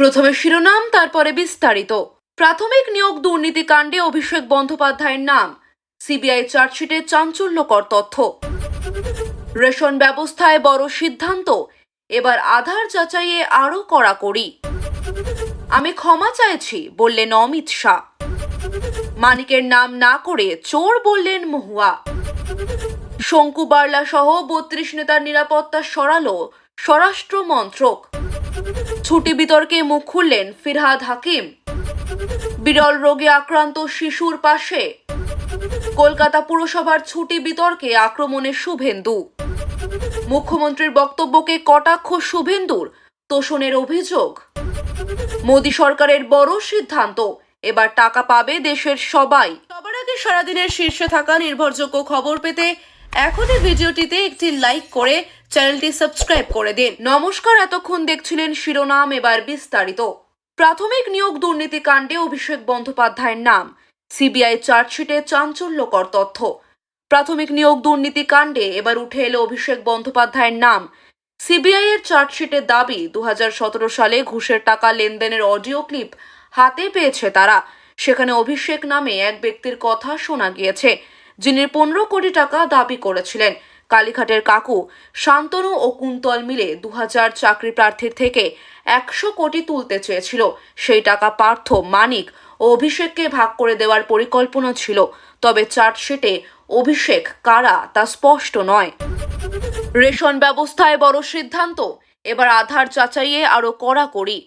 প্রথমে শিরোনাম, তারপরে বিস্তারিত। প্রাথমিক নিয়োগ দুর্নীতিকাণ্ডে অভিষেক বন্দ্যোপাধ্যায়ের নাম। সিবিআই চার্জশিটে চাঞ্চল্যকর তথ্য। রেশন ব্যবস্থায় বড় সিদ্ধান্ত। এবার আধার যাচাইয়ে আরও কড়াকড়ি। আমি ক্ষমা চাইছি, বললেন অমিত শাহ। মানিকের নাম না করে চোর বললেন মহুয়া। শঙ্কু বার্লা সহ বত্রিশ নেতার নিরাপত্তা সরালো স্বরাষ্ট্র মন্ত্রক। ছুটি বিতর্কে মুখ খুললেন ফিরহাদ হাকিম। বিরল রোগে আক্রান্ত শিশুর পাশে। কলকাতা পুরসভার ছুটি বিতর্কে আক্রমণে শুভেন্দু। মুখ্যমন্ত্রীর বক্তব্যকে কটাক্ষ শুভেন্দুর, তোষণের অভিযোগ। মোদী সরকারের বড় সিদ্ধান্ত, এবার টাকা পাবে দেশের সবাই। সবার আগে সারাদিনের শীর্ষে থাকা নির্ভরযোগ্য খবর পেতে এখনই ভিডিওটিতে একটি লাইক করে চ্যানেলটি সাবস্ক্রাইব করে দিন। নমস্কার, এতক্ষণ দেখছিলেন শিরোনাম, এবার বিস্তারিত। প্রাথমিক নিয়োগ দুর্নীতি কাণ্ডে অভিষেক বন্দ্যোপাধ্যায়ের নাম, সিবিআই চার্জশিটে চাঞ্চল্যকর তথ্য। প্রাথমিক নিয়োগ দুর্নীতি কাণ্ডে এবার উঠে এলো অভিষেক বন্দ্যোপাধ্যায়ের নাম। সিবিআই এর চার্জশিটের দাবি দু হাজার সতেরো সালে ঘুষের টাকা লেনদেনের অডিও ক্লিপ হাতে পেয়েছে তারা। সেখানে অভিষেক নামে এক ব্যক্তির কথা শোনা গিয়েছে। যিনি পনেরো কোটি টাকা দাবি করেছিলেন। কালীঘাটের কাকু শান্তনু ও কুন্তল মিলে দু হাজার চাকরি প্রার্থীর থেকে একশো কোটি তুলতে চেয়েছিল। সেই টাকা পার্থ, মানিক ও অভিষেককে ভাগ করে দেওয়ার পরিকল্পনা ছিল। তবে চার্জশিটে অভিষেক কারা তা স্পষ্ট নয়। রেশন ব্যবস্থায় বড় সিদ্ধান্ত, এবার আধার যাচাইয়ে আরও কড়াকড়ি।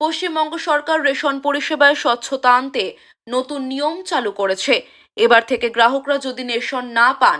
পশ্চিমবঙ্গ সরকার রেশন পরিষেবায় স্বচ্ছতা আনতে নতুন নিয়ম চালু করেছে। এবার থেকে গ্রাহকরা যদি রেশন না পান,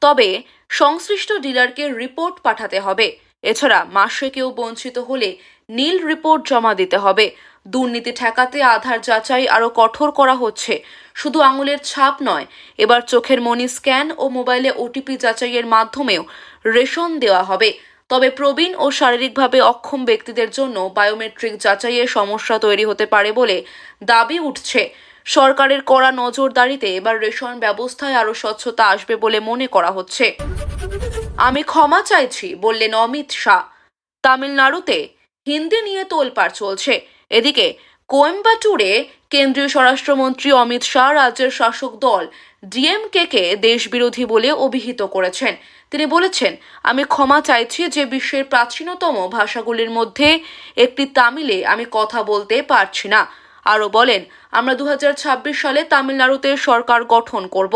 তবে সংশ্লিষ্ট ডিলারকে রিপোর্ট পাঠাতে হবে। এছাড়া মাসে কেউ বঞ্চিত হলে নীল রিপোর্ট জমা দিতে হবে। দুর্নীতি ঠেকাতে আধার যাচাই আরও কঠোর করা হচ্ছে। শুধু আঙুলের ছাপ নয়, এবার চোখের মনি স্ক্যান ও মোবাইলে ওটিপি যাচাইয়ের মাধ্যমেও রেশন দেওয়া হবে। তবে প্রবীণ ও শারীরিকভাবে অক্ষম ব্যক্তিদের জন্য বায়োমেট্রিক যাচাইয়ের সমস্যা তৈরি হতে পারে বলে দাবি উঠছে। সরকারের কড়া নজরদারিতে এবার রেশন ব্যবস্থায় আরও স্বচ্ছতা আসবে বলে মনে করা হচ্ছে। আমি ক্ষমা চাইছি, বললেন অমিত শাহ। তামিলনাড়ুতে হিন্দি নিয়ে তোলপাড় চলছে। এদিকে কোয়েম্বাটুরে কেন্দ্রীয় স্বরাষ্ট্রমন্ত্রী অমিত শাহ, রাজ্যের শাসক দল ডিএমকে কে দেশবিরোধী বলে অভিহিত করেছেন। তিনি বলেছেন, আমি ক্ষমা চাইছি যে বিশ্বের প্রাচীনতম ভাষাগুলির মধ্যে একটি তামিলে আমি কথা বলতে পারছি না। আরও বলেন, আমরা দু হাজার ছাব্বিশ সালে তামিলনাড়ুতে সরকার গঠন করব।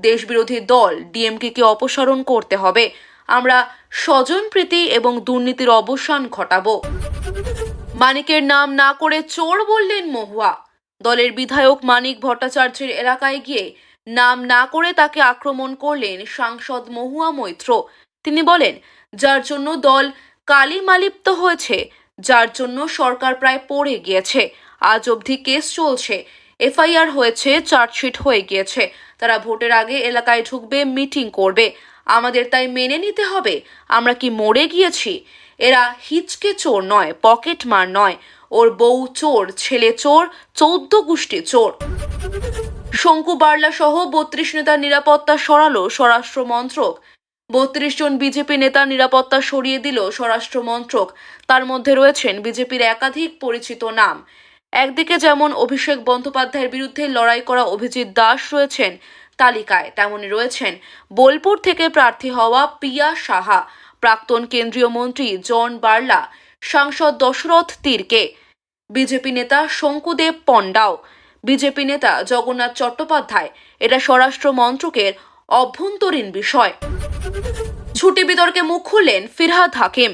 দেশবিরোধী দল ডিএমকে অপসারণ করতে হবে। আমরা স্বজনপ্রীতি এবং দুর্নীতির অবসান ঘটাবো। মানিকের নাম না করে চোর বললেন মহুয়া। দলের বিধায়ক মানিক ভট্টাচার্যের এলাকায় গিয়ে নাম না করে তাকে আক্রমণ করলেন সাংসদ মহুয়া মৈত্র। তিনি বলেন, যার জন্য দল কালিমালিপ্ত হয়েছে, যার জন্য সরকার প্রায় পড়ে গিয়েছে। আজ অবধি কেস চলছে। এফআইআর হয়েছে, চার্জশিট হয়ে গিয়েছে। তারা ভোটের আগে এলাকায় ঢুকবে, মিটিং করবে। আমাদের তাই মেনে নিতে হবে। আমরা কি মরে গিয়েছি? এরা হিচকে চোর নয়, পকেট মার নয়। ওর বউ চোর, ছেলে চোর, চৌদ্দ গোষ্ঠী চোর। শঙ্কু বার্লা সহ বত্রিশ নেতার নিরাপত্তা সরালো স্বরাষ্ট্র মন্ত্রক। বত্রিশ জন বিজেপি নেতার নিরাপত্তা সরিয়ে দিল স্বরাষ্ট্র মন্ত্রক। তার মধ্যে রয়েছেন বিজেপির একাধিক পরিচিত নাম। একদিকে যেমন অভিষেক বন্দ্যোপাধ্যায়ের বিরুদ্ধে লড়াই করা অভিজিৎ দাস রয়েছেন তালিকায় তেমনই রয়েছেন বোলপুর থেকে প্রার্থী হওয়া পিয়া সাহা, প্রাক্তন কেন্দ্রীয় মন্ত্রী জন বার্লা, সাংসদ দশরথ তীরকে, বিজেপি নেতা শঙ্কুদেব পণ্ডাও বিজেপি নেতা জগন্নাথ চট্টোপাধ্যায়। এটা স্বরাষ্ট্র মন্ত্রকের অভ্যন্তরীণ বিষয়। ছুটি বিতর্কে মুখ খুললেন ফিরহাদ হাকিম।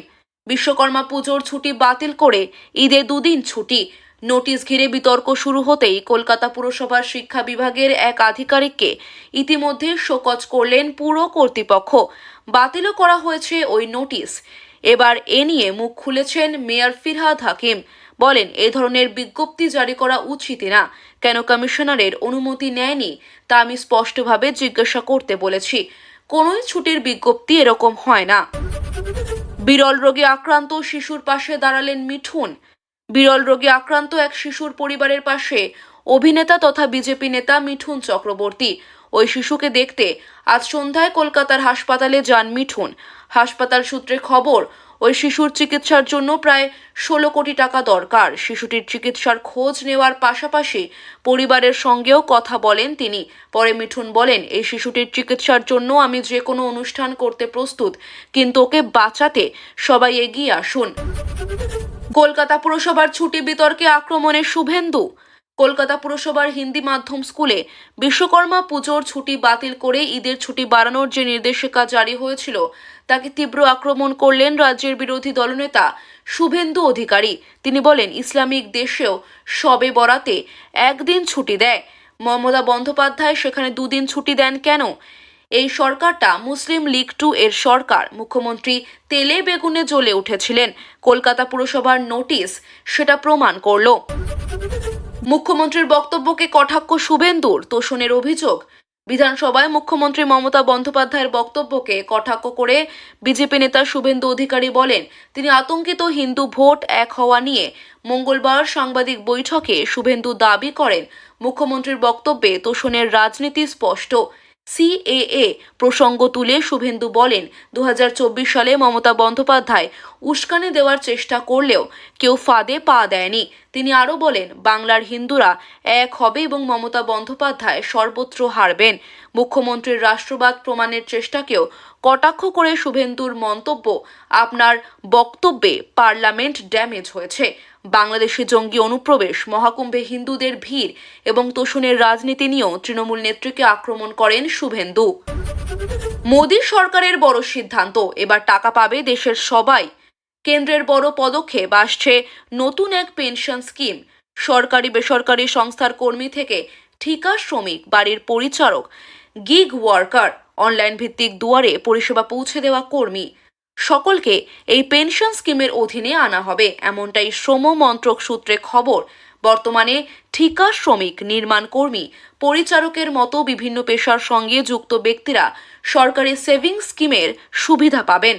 বিশ্বকর্মা পুজোর ছুটি বাতিল করে ঈদে দুদিন ছুটি। নোটিশ ঘিরে বিতর্ক শুরু হতেই কলকাতা পুরসভার শিক্ষা বিভাগের এক আধিকারিককে ইতিমধ্যে শোকজ করলেন পুর কর্তৃপক্ষ। বাতিলও করা হয়েছে ওই নোটিশ। এবার এ নিয়ে মুখ খুলেছেন মেয়র ফিরহাদ হাকিম। বলেন, এ ধরনের বিজ্ঞপ্তি জারি করা উচিত না। কেন কমিশনারের অনুমতি নেয়নি তা আমি স্পষ্টভাবে জিজ্ঞাসা করতে বলেছি। কোনোই ছুটির বিজ্ঞপ্তি এরকম হয় না। বিরল রোগে আক্রান্ত শিশুর পাশে দাঁড়ালেন মিঠুন। বিরল রোগে আক্রান্ত এক শিশুর পরিবারের পাশে অভিনেতা তথা বিজেপি নেতা মিঠুন চক্রবর্তী। ওই শিশুকে দেখতে আজ সন্ধ্যায় কলকাতার হাসপাতালে যান মিঠুন। হাসপাতাল সূত্রে খবর, ওই শিশুর চিকিৎসার জন্য প্রায় ষোলো কোটি টাকা দরকার। শিশুটির চিকিৎসার খোঁজ নেওয়ার পাশাপাশি পরিবারের সঙ্গেও কথা বলেন তিনি। পরে মিঠুন বলেন, এই শিশুটির চিকিৎসার জন্য আমি যে কোনো অনুষ্ঠান করতে প্রস্তুত, কিন্তু ওকে বাঁচাতে সবাই এগিয়ে আসুন। কলকাতা পুরসভার ছুটি বিতর্কে আক্রমণে শুভেন্দু। কলকাতা পুরসভার হিন্দি মাধ্যম স্কুলে বিশ্বকর্মা পুজোর ছুটি বাতিল করে ঈদের ছুটি বাড়ানোর যে নির্দেশিকা জারি হয়েছিল, তাকে তীব্র আক্রমণ করলেন রাজ্যের বিরোধী দলনেতা শুভেন্দু অধিকারী। তিনি বলেন, ইসলামিক দেশেও সবে বরাতে একদিন ছুটি দেয়। মমতা বন্দ্যোপাধ্যায় সেখানে দুদিন ছুটি দেন কেন? এই সরকারটা মুসলিম লীগ টু এর সরকার। মুখ্যমন্ত্রী তেলে বেগুনে জ্বলে উঠেছিলেন। কলকাতা পুরসভার নোটিশ সেটা প্রমাণ করল। মুখ্যমন্ত্রীর বক্তব্যকে কটাক্ষ শুভেন্দুর তোষণের অভিযোগ। বিধানসভায় মুখ্যমন্ত্রী মমতা বন্দ্যোপাধ্যায়ের বক্তব্যকে কটাক্ষ করে বিজেপি নেতা শুভেন্দু অধিকারী বলেন, তিনি আতঙ্কিত হিন্দু ভোট এক হওয়া নিয়ে মঙ্গলবার সাংবাদিক বৈঠকে শুভেন্দু দাবি করেন। মুখ্যমন্ত্রীর বক্তব্যে তোষণের রাজনীতি স্পষ্ট। সিএএ প্রসঙ্গ তুলে শুভেন্দু বলেন দু হাজার চব্বিশ সালে মমতা বন্দ্যোপাধ্যায় উস্কানি দেওয়ার চেষ্টা করলেও কেউ ফাঁদে পা দেয়নি। তিনি আরও বলেন, বাংলার হিন্দুরা এক হবে এবং মমতা বন্দ্যোপাধ্যায় সর্বত্র হারবেন। মুখ্যমন্ত্রীর রাষ্ট্রবাদ প্রমাণের চেষ্টাকেও কটাক্ষ করে শুভেন্দুর মন্তব্য আপনার বক্তব্যে পার্লামেন্ট ড্যামেজ হয়েছে। বাংলাদেশি জঙ্গি অনুপ্রবেশ, মহাকুম্ভে হিন্দুদের ভিড় এবং তোষণের রাজনীতি নিয়েও তৃণমূল নেত্রীকে আক্রমণ করেন শুভেন্দু। মোদী সরকারের বড় সিদ্ধান্ত, এবার টাকা পাবে দেশের সবাই। কেন্দ্রের বড় পদক্ষেপ, আসছে নতুন এক পেনশন স্কিম। সরকারি বেসরকারি সংস্থার কর্মী থেকে ঠিকা শ্রমিক, বাড়ির পরিচারক গিগ ওয়ার্কার অনলাইন ভিত্তিক দুয়ারে পরিষেবা পৌঁছে দেওয়া কর্মী। সকলকে এই পেনশন স্কিমের অধীনে আনা হবে, এমনটাই শ্রম মন্ত্রক সূত্রে খবর। বর্তমানে ঠিকা শ্রমিক, নির্মাণ কর্মী, পরিচারকের মতো বিভিন্ন পেশার সঙ্গে যুক্ত ব্যক্তিরা সরকারি সেভিংস স্কিমের সুবিধা পাবেন।